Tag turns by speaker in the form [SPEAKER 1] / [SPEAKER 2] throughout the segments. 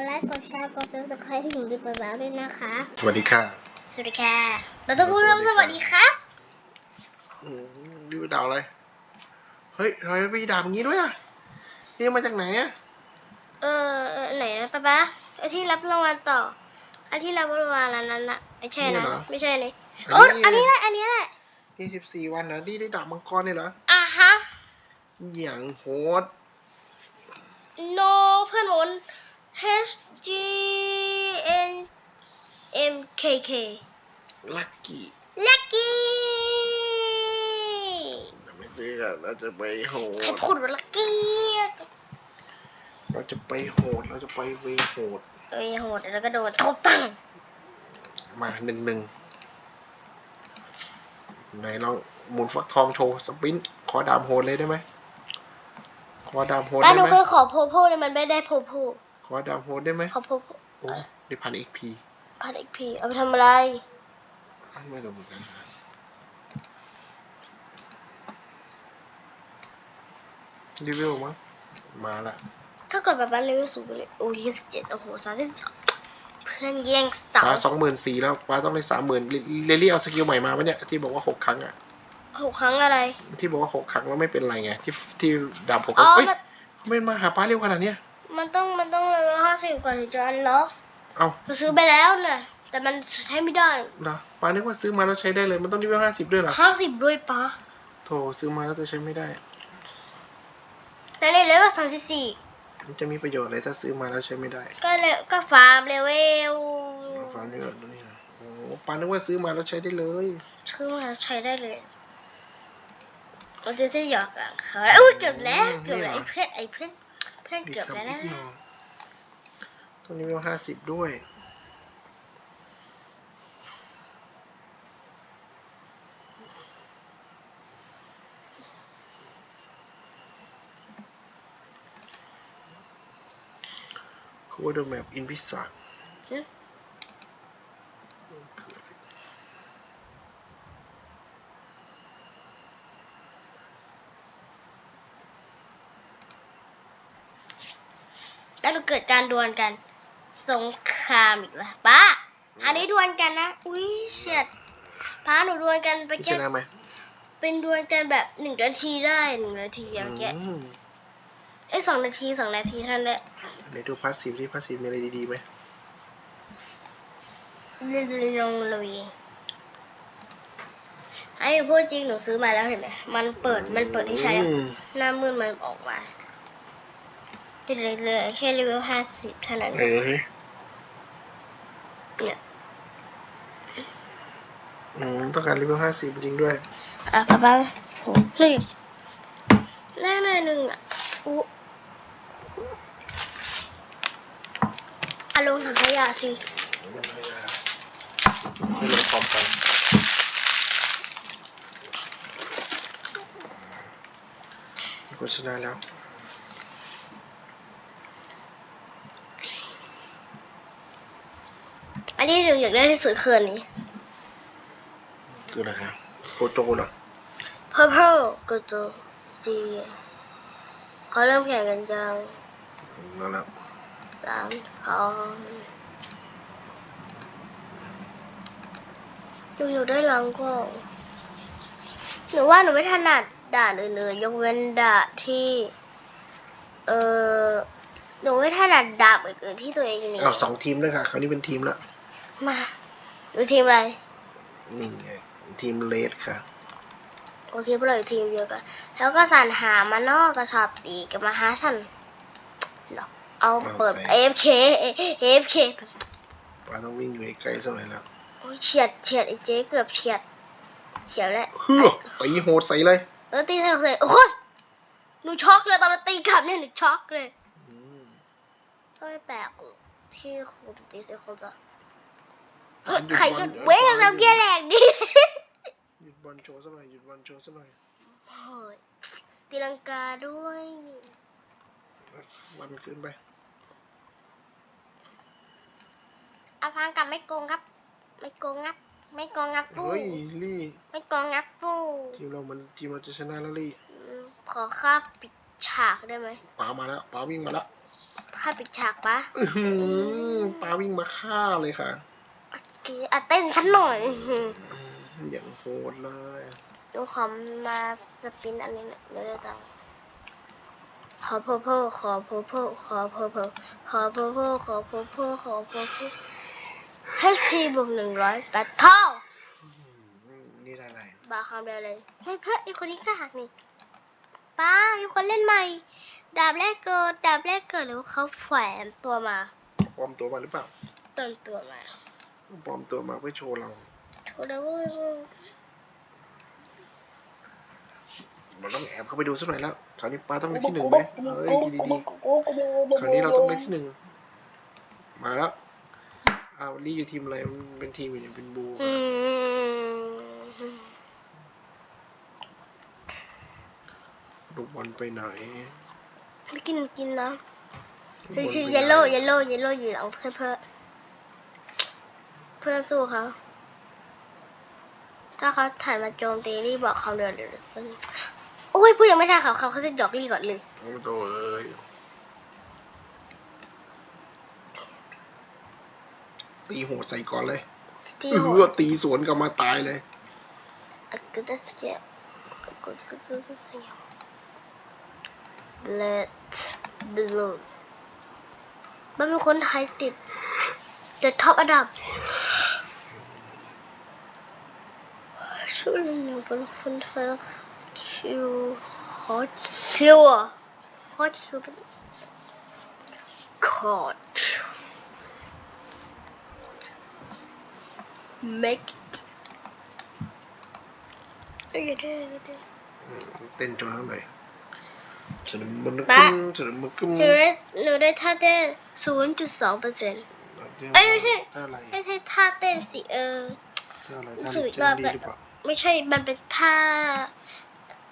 [SPEAKER 1] ดไลค์กดแชร์กดซับสไครต์ให้หนูดีกว่าแล้วด้วยนะคะ
[SPEAKER 2] สวัสดีค่ะ
[SPEAKER 1] สวัสดีค่ะ เราต้องพูดว่าสวัสดีครับ
[SPEAKER 2] อืมดูดาวอะไร เฮ้ยทำไมไม่มีดาวอย่างนี้ด้วยอะนี่มาจากไหนอะ
[SPEAKER 1] เออเออไหนนะป๊าป๊าไอที่รับรางวัลต่อไอที่รับรางวัลอันนั้นน่ะไม่ใช่นะไม่ใช่นี่โอ้อันนี้แหละอันนี้แหละ
[SPEAKER 2] ยี่สิบสี่วันนะนี่ได้ดาบมังกรเนี่ยเหรอ
[SPEAKER 1] อะฮะ
[SPEAKER 2] อย่างโหด
[SPEAKER 1] no เพื่อนหน H G N M K K
[SPEAKER 2] ลักกี้
[SPEAKER 1] lucky
[SPEAKER 2] เราไม่ซื้อกันเราจะไปโห
[SPEAKER 1] ใคร
[SPEAKER 2] ด
[SPEAKER 1] พูดว่า lucky
[SPEAKER 2] เราจะไปโหด เราจะไปเวโหด
[SPEAKER 1] เอ้ยโหดแล้วก็โดนทุบตัง
[SPEAKER 2] มาหนึ่งหนึ่งไหนลองหมุนฟักทองโชว์สปรินต์ขอดามโหดเลยได้ไหมขอดามโหด
[SPEAKER 1] ป้า
[SPEAKER 2] ได้
[SPEAKER 1] หนู
[SPEAKER 2] ไหม
[SPEAKER 1] เคยขอโพโพเลยมันไม่ได้โพโพ
[SPEAKER 2] ข อดามโหดได้ไหม
[SPEAKER 1] ขอโพโพ
[SPEAKER 2] โอ้ได้พันเอ็กพี
[SPEAKER 1] พันอีกพีเอาไปทำอะไร
[SPEAKER 2] ไม่รู้เหมือนกันรีวิวมั้งมาละ
[SPEAKER 1] ถ้าเกิดแบบว่าเลเวลสูงไปเลยโอ้ยี่สิบเจ็ดโอ้โหสามสิบสองเพื่อนแย่งเสา
[SPEAKER 2] ป้าสองหมื่นสี่แล้วป้าต้องได้สามหมื่นเรลลี่เอาสกิลใหม่มาปะเนี่ยที่บอกว่าหกครั้งอะ
[SPEAKER 1] หกครั้งอะไร
[SPEAKER 2] ที่บอกว่าหกครั้งแล้วไม่เป็นไรไง ที่ที่ดาบหก
[SPEAKER 1] อ๋อ
[SPEAKER 2] เอ้ย
[SPEAKER 1] มัน
[SPEAKER 2] ไม่มาหาป้าเร็วขนาดเนี้ย
[SPEAKER 1] มันต้องมันต้องเลเวล ห้าสิบก่อนถึงจะอันล็อก
[SPEAKER 2] เอ้า
[SPEAKER 1] เราซื้อไปแล้วน่ะแต่มันใช้ไม่ได้
[SPEAKER 2] เหรอป้านึกว่าซื้อมาแล้วใช้ได้เลย มันต้องรีวิวห้าสิบด้วยเหรอ
[SPEAKER 1] ห้าสิบด้วยปะ
[SPEAKER 2] โถซื้อมาแล้วจะใช้ไม่ได้
[SPEAKER 1] แต่ในเลเวลสามสิบสี่
[SPEAKER 2] มันจะมีประโยชน์อะไรถ้าซื้อมาแล้วใช้ไม่ได้
[SPEAKER 1] ก็เลยก็ฟาร์มเลเวล
[SPEAKER 2] ฟังนี่ก่อนดูนี่นะโอ้ป้านึกว่าซื้อมาแล้วใช้ได้เลย
[SPEAKER 1] ซื้อมาใช้ได้เลยเราจะได้หยอกหลังเขาอุ้ยเกือบแล้วเกือบแล้วไอ้เพื่อนไอ้เพื่อนเพื่อนเกือบแล้วนะ
[SPEAKER 2] อีกหน่อยต้องรีวิวห้าสิบด้วย Cover the map in Pizza
[SPEAKER 1] หึแล้วเราเกิดการดวลกัน สงครามอีกแล้วป้า อันนี้ดวลกันนะ อุ้ยเฉียดป้าหนูดวลกันไป
[SPEAKER 2] พี่ช
[SPEAKER 1] แค่
[SPEAKER 2] นะไหม
[SPEAKER 1] เป็นดวลกันแบบหนึ่งนาทีได้หนึ่งนาทีอะแก
[SPEAKER 2] อืม
[SPEAKER 1] ไอ้ยสองนาทีสองนาทีเท่านั้นแหละ
[SPEAKER 2] ไหนดูพาสซีฟที่พาสซีฟมีอะไรดีๆไหม
[SPEAKER 1] เรื่อยๆลงเลยไอ้พูดจริงหนูซื้อมาแล้วเห็นไหมมันเปิดมันเปิดที่ใช้
[SPEAKER 2] อืม
[SPEAKER 1] หน้ามืดมันออกมาติดเลยเลยแค่เลเวลห้าสิบเท่านั้น
[SPEAKER 2] เออเฮ้ย
[SPEAKER 1] เนี่ย
[SPEAKER 2] อืมต้องการรีวิวห้าสิบจริงด้วย
[SPEAKER 1] อะป้าป้าโหเฮ้ยหน้าหน้าหนึ่งอะอู้อะลงถังขยะสิ
[SPEAKER 2] ไม่ลงพร้อมกันโฆษณาแล้ว
[SPEAKER 1] อันนี้หนูอยากได้ที่สุดคืออันนี้
[SPEAKER 2] คืออะไรครับโกโจเหรอ
[SPEAKER 1] purple ก็จะดีเขาเริ่มแข่งกันยัง
[SPEAKER 2] นั่นแหละ
[SPEAKER 1] สามสองหนูอยู่ได้หลังก็หนูว่าหนูไม่ถนัดด่านอื่นๆยกเว้นด่านที่ เออหนูไม่ถนัดดาบอื่นๆที่ตัวเองมี
[SPEAKER 2] อ้าวสองทีมด้วยค่ะ คราวนี้เป็นทีมละ
[SPEAKER 1] มา ดูทีมอะไร
[SPEAKER 2] นี่ไง ทีมเลดค่ะ
[SPEAKER 1] โอเคพวกเราอยู่ทีมเดียวกัน แล้วก็สันหามานอกกระสอบตีกับมาหาสันหรอกเอาเปิด AFK AFK
[SPEAKER 2] ป้าต้องวิ่งอยู่ไกลๆสักหน่อยแล้ว
[SPEAKER 1] โอ้ยเฉียดเฉียดไอ้เจ๊เกือบเฉียดเฉียดแล้ว
[SPEAKER 2] เฮ้อตีโหดใส่เลย
[SPEAKER 1] เออตีใส่เลยโอ้ยหนูช็อกเลยตอนมันตีกลับเนี่ยหนูช็อกเลย
[SPEAKER 2] อืม
[SPEAKER 1] ก็ไม่แปลกที่คุณตีใส่คนจะ
[SPEAKER 2] หยุดบอล
[SPEAKER 1] ใครก็เว้ยทำเกี้ยแรงดิ
[SPEAKER 2] หยุดบอลโชว์สักหน่อยหยุดบอลโชว์สักหน่อย
[SPEAKER 1] โอ้ยตีลังกาด้วย
[SPEAKER 2] วันขึ้นไป
[SPEAKER 1] อาพังกับไม่โกงครับ ไม่โกงงับ ไม่โกงงับฟู
[SPEAKER 2] เฮ้ยลี่
[SPEAKER 1] ไม่โกงงับฟู
[SPEAKER 2] ทีมเรามันทีมเราจะชนะแล้วลี่
[SPEAKER 1] อืมขอค่าปิดฉากได้ไหม
[SPEAKER 2] ป๋ามาแล้วป๋าวิ่งมาแล้ว
[SPEAKER 1] พค่าปิดฉากปะ
[SPEAKER 2] อื้อหือป้าวิ่งมาฆ่าเลยค่ะ
[SPEAKER 1] กีอะเต้นฉันหน่อย อ
[SPEAKER 2] ย่างโหดเลย
[SPEAKER 1] ดูความมาสปินอันนี้น่อยเดี๋ยวเดี๋ยวต้องขอโพโพขอโพโพขอโพโพขอโพโพขอโพโพขอโพโพ HP บวกหนึ่งร้อยแปดเท่า
[SPEAKER 2] นี่อะไร
[SPEAKER 1] บาคำเดียวเลยเฮ้ยเพื่อไอคนนี้ก็หักนี่ป้ามีคนเล่นใหม่ ดาบแรกเกิด ดาบแรกเกิดหรือว่าเขาแฝงตัวมา
[SPEAKER 2] ปลอมตัวมาหรือเปล่า
[SPEAKER 1] ต้นตัวมา
[SPEAKER 2] ปลอมตัวมาเพื่อโชว์เรา
[SPEAKER 1] โทษนะเว้ย
[SPEAKER 2] เราต้องแอบเข้าไปดูสักหน่อยแล้วคราวนี้ป้าต้องได้ที่หนึ่งไหมเฮ้ยดีดีๆคราวนี้เราต้องได้ที่หนึ่งมาแล้วอ้าวลี่อยู่ทีมอะไรมันเป็นทีมอย่างเป็นบูลูกบอลไปไหน
[SPEAKER 1] ไม่กินกินนะคือชื่อเยลโล่เยลโล่เยลโล่อยู่หลังเพื่อนเพื่อนเพื่อนสู้เขา ถ้าเขาถ่ายมาโจมตีรีบบอกเขาเดือดเดือดโอ้ยพูดยังไม่ทันเขาเขาเขาจะหยอกลี่ก่อนเลย
[SPEAKER 2] โอ้โหเอ้ยตีหัวใส่ก่อนเลย
[SPEAKER 1] ที่
[SPEAKER 2] เอ
[SPEAKER 1] หัว
[SPEAKER 2] อตีสวนกลับมาตายเลย
[SPEAKER 1] ก็จะเสียก็ก็จะเสีย Let blow มันเป็นคนไทยติดจะท็อปอันดับ ชื่อหนึ่งเป็นคนไทยคิวฮอตคิวอะฮอตคิวเป็นคอร์ด make เอ้ยได้ได้ได้
[SPEAKER 2] อืมเต้นโชว์เขาหน่อยสนมมันกึ
[SPEAKER 1] ป๊า
[SPEAKER 2] มสนมมันกึม
[SPEAKER 1] หนูได้หนูได้ท่าเต้นศูนย์จุดสองเปอร์เซ็นต์เอ้ยไม่ใช่
[SPEAKER 2] ท่าอะไร
[SPEAKER 1] ไม่ใช่ท่าเต้นสิเออ
[SPEAKER 2] ท่าอะไรท่า
[SPEAKER 1] สุด
[SPEAKER 2] เจ
[SPEAKER 1] ยอด
[SPEAKER 2] นดี
[SPEAKER 1] แบบ
[SPEAKER 2] หรือเปล่า
[SPEAKER 1] ไม่ใช่มันเป็นท่า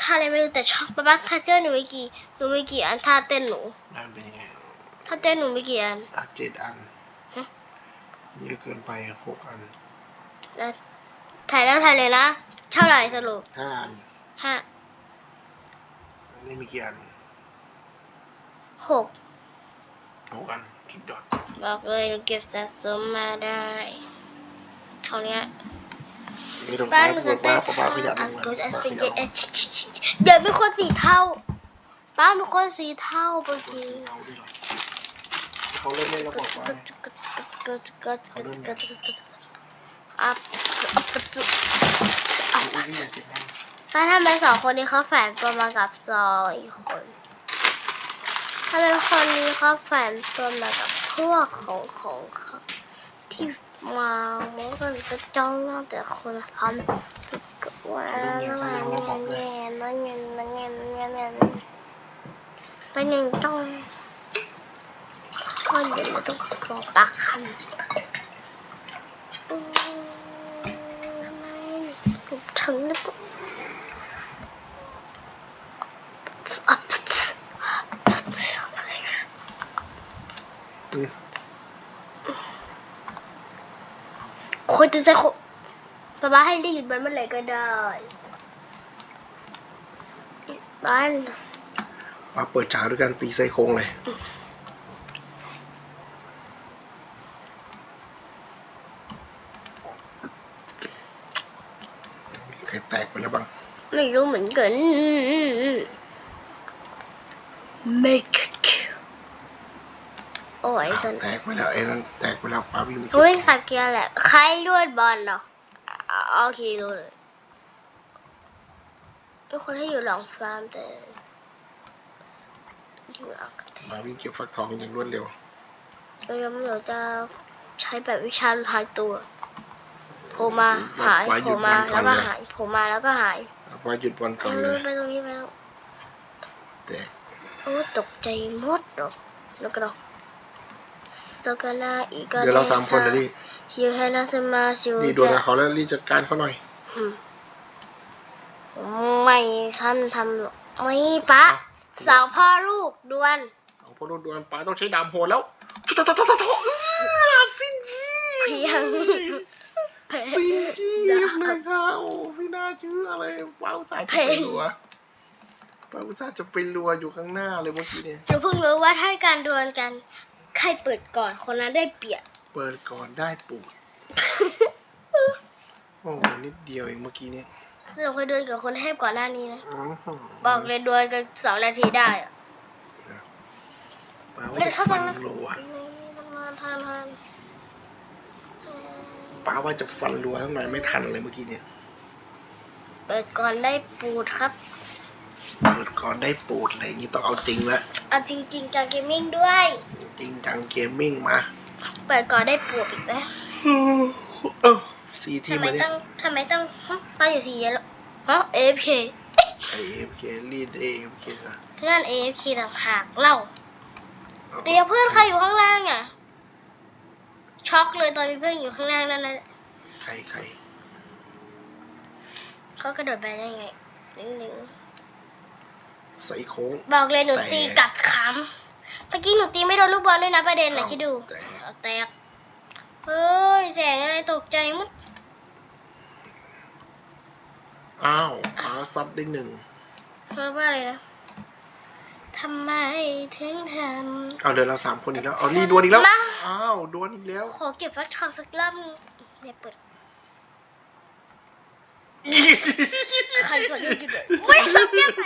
[SPEAKER 1] ท่าอะไรไม่รู้แต่ชอบป้าป้าท่าเต้นหนูไม่กี่หนูไม่กี่อันท่าเต้นหนู
[SPEAKER 2] นั่นเป็นยังไง
[SPEAKER 1] ท่าเต้นหนูไม่กี่อัน
[SPEAKER 2] อะเจ็ดอัน
[SPEAKER 1] ฮะ
[SPEAKER 2] เยอะเกินไปหกอัน
[SPEAKER 1] แล้วถ่ายแล้วถ่ายเลยนะเท่าไหร่สรุป
[SPEAKER 2] ห้าอัน
[SPEAKER 1] ห้า
[SPEAKER 2] อันนี้มีกี่อัน
[SPEAKER 1] หก
[SPEAKER 2] หกอันสุดยอด
[SPEAKER 1] บอกเลยหนูเก็บสะสมมาได้เท่านี้
[SPEAKER 2] ไม่ต้อง
[SPEAKER 1] บ้าน
[SPEAKER 2] ป้า
[SPEAKER 1] หนู
[SPEAKER 2] ป้า
[SPEAKER 1] จะ
[SPEAKER 2] ป้า
[SPEAKER 1] เต้น
[SPEAKER 2] ป้าขยับล
[SPEAKER 1] อั
[SPEAKER 2] ง
[SPEAKER 1] ง
[SPEAKER 2] มา
[SPEAKER 1] กุฎอั
[SPEAKER 2] ป้า
[SPEAKER 1] ส
[SPEAKER 2] ข
[SPEAKER 1] เย
[SPEAKER 2] ยับ
[SPEAKER 1] เดี๋ยวเป็นคนสีเทาป้าเป็นคนสีเทาบาง
[SPEAKER 2] คน
[SPEAKER 1] ที
[SPEAKER 2] สีเทาด้วยเหรอเขาเล่นเล่นแล้วบอกว่า
[SPEAKER 1] อัพอัพอัพ
[SPEAKER 2] อุ้ยนี่อย่าเสียงดัง
[SPEAKER 1] ถ้าทำเป็นสองคนนี้เขาแฝงตัวมากับซออีกคนถ้าเป็นคนนี้เขาแฝงตัวมากับพวกของของเขาที่ มาเมื่อกันก็จ้องตั้งแต่คนละพันตุกกว่าแล้วไงเงี้ยนั่งเงี้ยนั่งเงี้ยนั่งเงี้ยนั่งเงี้ยเป็นยังต้องก็อยู่มาต้องสอบปากคำอืมไม่ถูกถึงแล้วก็
[SPEAKER 2] อืม
[SPEAKER 1] คนจะใช้คนป๊าป๊าให้รีดมันเมื่อไหร่ก็ได้บ้าน
[SPEAKER 2] ป้าเปิดฉากด้วยการตีไส้โครงเลยใครแตกไปแล้วบ้าง
[SPEAKER 1] ไม่รู้เหมือนกัน make it kill โอ้ยสัน
[SPEAKER 2] แตกไปแล้วไอ้นั่นแตกไปแล้วป้าวิ่งไปเก็บ
[SPEAKER 1] เขาวิ่งสับเกียร์แหละ ใครลวดบอลเนาะอ่าโอเครู้เลยเป็นคนที่อยู่หลังฟาร์มแต่อยู่หลัง
[SPEAKER 2] ป้าวิ่งเก็บฟักทองอย่างรวดเร็ว
[SPEAKER 1] แล้วเราจะใช้แบบวิชาหายตัวโผล่มาหายโผล่มาแล้วก็หายโผล่มาแล้วก็หาย
[SPEAKER 2] ป้าหยุดบอล
[SPEAKER 1] ไป
[SPEAKER 2] ก่อน
[SPEAKER 1] ตรง
[SPEAKER 2] เล
[SPEAKER 1] นี้
[SPEAKER 2] ย
[SPEAKER 1] ไปตรงนี้ไปแล้ว
[SPEAKER 2] แตก
[SPEAKER 1] โอ้ตกใจหมดหรอกแล้วก็ดอก สกานาอีกา
[SPEAKER 2] เดี๋ยวเราสามคนนะดิ
[SPEAKER 1] ฮิวแฮนาสมาซิว
[SPEAKER 2] นี่โดนเขาแล้วรีบจัดการเขาหน่อย
[SPEAKER 1] อืมไม่ฉันทำหรอกไม่ปะสาวพ่อลูกดวน
[SPEAKER 2] สองคนดวนป้าต้องใช้ดามโหดแล้วโถโถโถโถโถเออซินจี
[SPEAKER 1] เพียง
[SPEAKER 2] ซินจีเลยค่ะโอ้พี่น่าเชื่อเลยว้าวสาย
[SPEAKER 1] เพลง
[SPEAKER 2] หัวป้าอุตส่าห์จะไปรัวอยู่ข้างหน้าเลยเมื่อกี้เนี่ย
[SPEAKER 1] หนูเพิ่งรู้ว่าถ้าการดวลกัน ใครเปิดก่อนคนนั้นได้เปรียบ
[SPEAKER 2] เปิดก่อนได้ปูดโอ้โหนิดเดียวเองเมื่อกี้เนี่ย
[SPEAKER 1] เราเคยดวลกับคนเทพก่อนหน้านี้นะ
[SPEAKER 2] อื้อหื
[SPEAKER 1] บอกเลยดวลกันสองนาทีได้อะ
[SPEAKER 2] ป้าว่า
[SPEAKER 1] เดี๋ยว
[SPEAKER 2] จะ
[SPEAKER 1] เขา
[SPEAKER 2] ฟั
[SPEAKER 1] จะ
[SPEAKER 2] น
[SPEAKER 1] นะ
[SPEAKER 2] รัว
[SPEAKER 1] ทานทาน
[SPEAKER 2] ป้าว่าจะฟันรัวทั้งหน่อยไม่ทันเลยเมื่อกี้เนี่ย
[SPEAKER 1] เปิดก่อนได้ปูดครับ
[SPEAKER 2] เปิดก่อนได้ปูดอะไรอย่างนี้ต้องเอาจริงละ
[SPEAKER 1] เอาจริงๆการเกมมิ่งด้วย
[SPEAKER 2] จริงจังเกมมิ่งมา
[SPEAKER 1] เปิดก่อนได้ปูดอีกแล้ว
[SPEAKER 2] เออสีที
[SPEAKER 1] ทำ
[SPEAKER 2] ม
[SPEAKER 1] ไม
[SPEAKER 2] มาเนี่
[SPEAKER 1] ต้
[SPEAKER 2] ย
[SPEAKER 1] องทำไมต้องฮะป้าอยู่สีเยอะฮะ AFK
[SPEAKER 2] ไอเอฟเครีดเอฟเคนะ
[SPEAKER 1] เพื่อน AFK ต่างหากเล่าเรียวเพื่อนใครอยู่ข้างล่างอะช็อกเลยตอนมีเพื่อนอยู่ข้างล่างนั่นนะ
[SPEAKER 2] ใครใคร
[SPEAKER 1] เขากระโดดไปได้ไงดึงดึง
[SPEAKER 2] ใส่โค้ง
[SPEAKER 1] บอกเลยหนู
[SPEAKER 2] แต่
[SPEAKER 1] ตีกลับคำเมื่อกี้หนูตีไม่โดนลูกบอลด้วยนะประเด็นนะ
[SPEAKER 2] เอ้า
[SPEAKER 1] คิดดู
[SPEAKER 2] แต่
[SPEAKER 1] เอาแตกเฮ้ยแสงอะไรตกใจมุด
[SPEAKER 2] อ้าวป้าซัดได้หนึ่ง
[SPEAKER 1] เพราะว่าอะไรนะทำไมถึงท
[SPEAKER 2] เอาเดี๋ยวเราสามคนอีกแล้ว เอารีดวนอีกแล้ว
[SPEAKER 1] มา
[SPEAKER 2] อ้าวดวนอีกแล้วำ
[SPEAKER 1] ขอเก็บฟักทองสักรอบนึงเนี่ยเปิดใครสอนยูทูบเบอร์ไม่สับเก็บแพ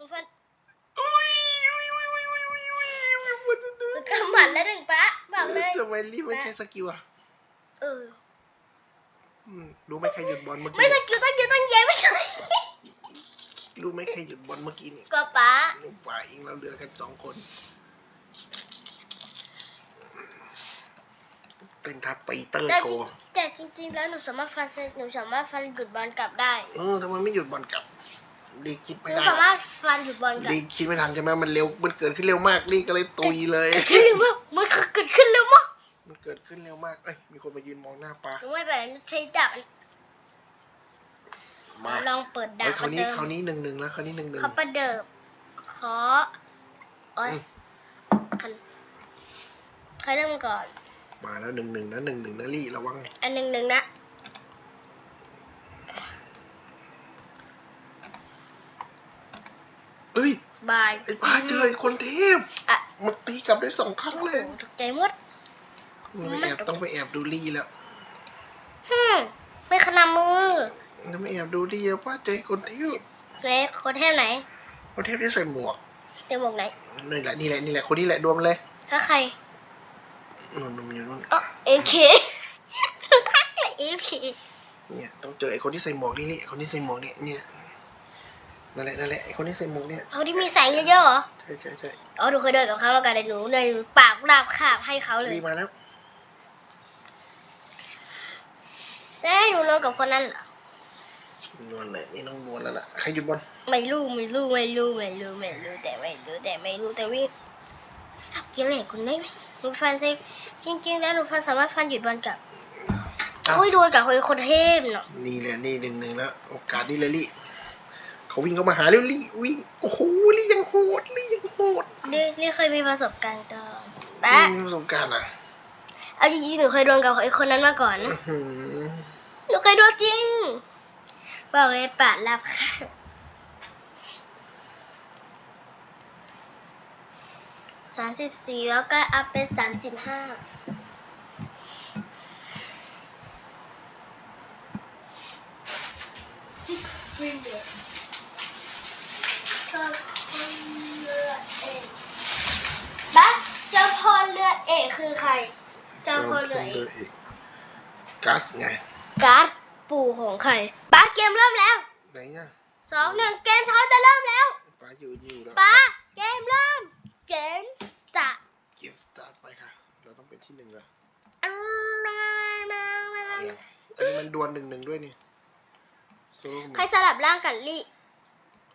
[SPEAKER 1] งหนูฟันมันกำหมัดแล้วหนึ่งปะบอกเลย
[SPEAKER 2] ทำไมรีบไม่ใช่สกิลอะ
[SPEAKER 1] เออ
[SPEAKER 2] รู้ไหมใครหยุดบอลเมื่อกี้
[SPEAKER 1] ไม่สกิลตั้งเยอะตั้งแยะไม่ใช่
[SPEAKER 2] รู้ไหมใครหยุดบอลเมื่อกี้นี่
[SPEAKER 1] ก็ป้า
[SPEAKER 2] ลูกป่าเองเราเหลือกันสองคน เป็นทัพปีเตอร์โก
[SPEAKER 1] แต่จริงๆแล้วหนูสามารถฟันหนูสามารถฟันหยุดบอลกลับได้
[SPEAKER 2] เออทำไมไม่หยุดบอลกลับ ลีคิด
[SPEAKER 1] ห
[SPEAKER 2] ไม่
[SPEAKER 1] นู
[SPEAKER 2] ได้
[SPEAKER 1] สามารถฟันหยุดบอลกลับ
[SPEAKER 2] ลีคิดไม่ทันใช่ไหมมันเร็วมันเกิดขึ้นเร็วมากลีก็เลยตุยเลย
[SPEAKER 1] ขึ้นเร็วมากมันเกิดขึ้นเร็วมาก
[SPEAKER 2] มันเกิดขึ้นเร็วมากเอ้ยมีคนมายืนมองหน้าปลา
[SPEAKER 1] หนูไม่เป็นไรหนูใช้ดาบ
[SPEAKER 2] มา
[SPEAKER 1] ลองเปิดดา
[SPEAKER 2] เอ้
[SPEAKER 1] บ
[SPEAKER 2] ยคราวนี้
[SPEAKER 1] เดิม
[SPEAKER 2] คราวนี้หนึ่งหนึ่งแล้วคราวนี้หนึ่งหนึ่ง
[SPEAKER 1] เขาประเดิมขอโอ้ย
[SPEAKER 2] อืม
[SPEAKER 1] คันใครเริ่มก่อน
[SPEAKER 2] มาแล้วหนึ่งหนึ่งนะหนึ่งหนึ่งนะลี่ระวัง
[SPEAKER 1] อันหนึ่งหนึ่งนะ
[SPEAKER 2] เอ้ย
[SPEAKER 1] บาย
[SPEAKER 2] ไอ้ปลาเจอไอ้คนเทพ
[SPEAKER 1] อะ
[SPEAKER 2] มันตีกลับได้สองครั้ง
[SPEAKER 1] โอ้
[SPEAKER 2] เล
[SPEAKER 1] โห
[SPEAKER 2] ย
[SPEAKER 1] ตกใจหมด
[SPEAKER 2] ต้องไปแอบต้องไปแอบดูลี่แล้ว
[SPEAKER 1] ฮึมไม่ขนาดมือ
[SPEAKER 2] ต้องไปแอบดูลี่แล้วป้าเจอไอ้คนเทพ
[SPEAKER 1] ไหนคนเทพไหน
[SPEAKER 2] คนเทพที่ใส่หมวก
[SPEAKER 1] เดี๋ยวบอกไหน
[SPEAKER 2] นี่แหละนี่แหละนี่แหละคนนี้แหละดวมเลย
[SPEAKER 1] ถ้าใคร
[SPEAKER 2] นู่นนู่นอยู่นู่น
[SPEAKER 1] อ๋อเอเคทักเลยเอเค
[SPEAKER 2] เนี่ยต้องเจอไอ้คนที่ใส่หมวกนี่นี่ไอ้คนที่ใส่หมวกเนี่ยเนี่ย นั่นแหละนั่นแหละไอ้คนที่ใส่หมวกเนี่ย
[SPEAKER 1] เอาที่มีแสงเยอะๆเหรอ
[SPEAKER 2] ใช่ใช่ใช่
[SPEAKER 1] อ๋อหนูเคยเดินกับเขามากันแต่หนูเลยปากลาบคาบให้เขาเลย
[SPEAKER 2] ลี่มาแล้ว
[SPEAKER 1] แล้วให้หนูเลิกกับคนนั้นเหรอน
[SPEAKER 2] วลเลยนี่น้องนวลแล้วล่ะใครหยุดบอล
[SPEAKER 1] ไม่รู้ไม่รู้ไม่รู้ไม่รู้ไม่รู้แต่ไม่รู้แต่ไม่รู้แต่วิ่งสับเกี่ยวเหล็กคุณได้ไหมหนูฟันซิจริงๆแล้วหนูฟันสามารถฟันหยุดบอลกับ
[SPEAKER 2] เอ้า
[SPEAKER 1] โอ้ยโดนกับคนคนเทพเนาะ
[SPEAKER 2] นี่แหละนี่หนึ่งหนึ่งแล้ว โอกาสนี่เลยลี่ เขาวิ่งเข้ามาหาเร็วลี่วิ่งโอ้โหลี่ยังโหดลี่ยังโหด
[SPEAKER 1] เรียเรียเคยมีประสบการณ์ต่อ
[SPEAKER 2] ลี่
[SPEAKER 1] ปะ
[SPEAKER 2] มีประสบการณ์อะ
[SPEAKER 1] เอาจริงๆหนูเคยโดนกับไอ้คนนั้นมาก่อนนะ
[SPEAKER 2] อื้อหือ
[SPEAKER 1] หนูเคยโดนจริง บอกเลยปาดรับค่ะสามสิบสี่แล้วก็อัพเป็นสามสิบห้าสิบฟิลเดอร์เจ้า พลเรือเอกบ้าเจ้าพลเรือเอกคือใครเจ้าพลเรือเอก
[SPEAKER 2] กกัสไง
[SPEAKER 1] การ์ดปู่ของใครป้าเกมเริ่มแล้ว
[SPEAKER 2] ไหนอะ
[SPEAKER 1] สองหนึ่งเกมเขาจะเริ่มแล้ว
[SPEAKER 2] ป้าอยู่อยู่แล้ว
[SPEAKER 1] ป้าเกมเริ่ม เกมสตาร์ท
[SPEAKER 2] กิฟต์สตาร์ทไปค่ะ เราต้องเป็นที่หนึ่งแล้ว
[SPEAKER 1] อัน
[SPEAKER 2] เอาอย่างอันนี้มันดวลหนึ่งหนึ่งด้วยนี่โซโล่ห
[SPEAKER 1] ใคร
[SPEAKER 2] นึ่ง
[SPEAKER 1] สลับร่างกันลี่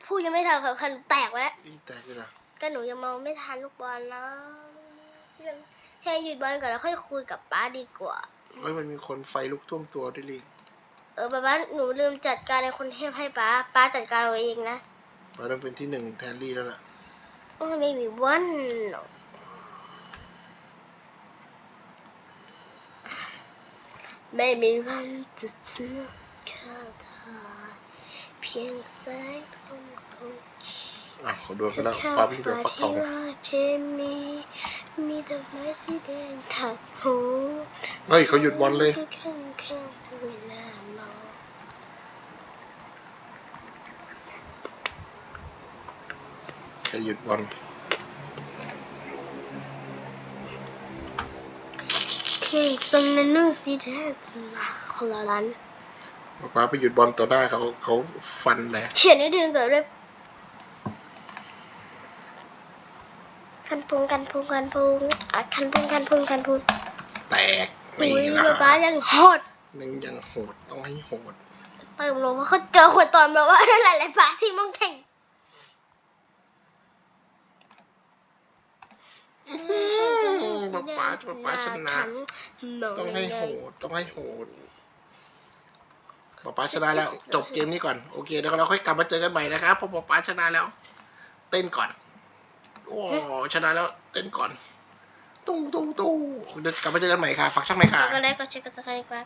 [SPEAKER 1] พูดยังไม่ทันคันแตกไปแล้ว
[SPEAKER 2] ลี่แตกเลยนะ
[SPEAKER 1] ก็หนูยังมองไม่ทันลูกบอลนะแค่หยุดบอลก่อนแล้วค่อยคุยกับป้าดีกว่า
[SPEAKER 2] เฮ้ยมันมีคนไฟลุกท่วมตัวด้วยลี่
[SPEAKER 1] เออป้าป้าหนูลืมจัดการในคนเทพให้ป้าป้าจัดการเอาเองนะ
[SPEAKER 2] ป้าต้องเป็นที่หนึ่งแทนลี่แล้วล่ะ
[SPEAKER 1] โอ้ยไม่มีวันไม่มีวันจะเจอแค่เธอ เพียงแสงทองของ
[SPEAKER 2] อะเขาดวลกันแล้ว
[SPEAKER 1] ข้า
[SPEAKER 2] ป้าวิ่งไป
[SPEAKER 1] ฟ้า
[SPEAKER 2] ฟักท
[SPEAKER 1] ที่
[SPEAKER 2] อง
[SPEAKER 1] ว่าเจมีมีดอกไม้สีแดงถักหู
[SPEAKER 2] เฮ้ยเขาหยุดบอลเลย
[SPEAKER 1] ข้างข้างๆด้วยหน้ามอง
[SPEAKER 2] จะหยุดบอล
[SPEAKER 1] เข่งทรงนั้นนุ่งสีแดงสนาคนละล้าน
[SPEAKER 2] ป้าไปหยุดบอลต่อหน้าเขาเขาฟันเลย
[SPEAKER 1] เขียนให้ดึงกับเรียบกันพุงกันพุงกันพุงอะกันพุงกันพุงกันพุง
[SPEAKER 2] แตก
[SPEAKER 1] อุ้
[SPEAKER 2] นี่
[SPEAKER 1] ย
[SPEAKER 2] นะ
[SPEAKER 1] ป๊าป๊ายังโหด
[SPEAKER 2] หนึ่งยังโหดต้องให้โหด
[SPEAKER 1] เติมลงว่าเขาเจอขวดตอนแบบว่าอะไรอะไรป๊าซีมองแข่ง
[SPEAKER 2] ป๊าป๊าป๊าป๊าชนะต้องให้โหดต้องให้โหด ป๊าป๊าชนะแล้ว จบเกมนี้ก่อน โอเค เดี๋ยวเราค่อยกลับมาเจอกันใหม่นะครับเพราะป๊าป๊าชนะแล้ว เต้นก่อน โอ้ชนะแล้วเต้นก่อน ตุ้งตุ้งตุ้งเดี๋ยวกลับมาเจอกันใหม่ค่ะฝากช่องไหนอยค่ะ
[SPEAKER 1] ก็ได้ก็เช็คกันสักครั้ง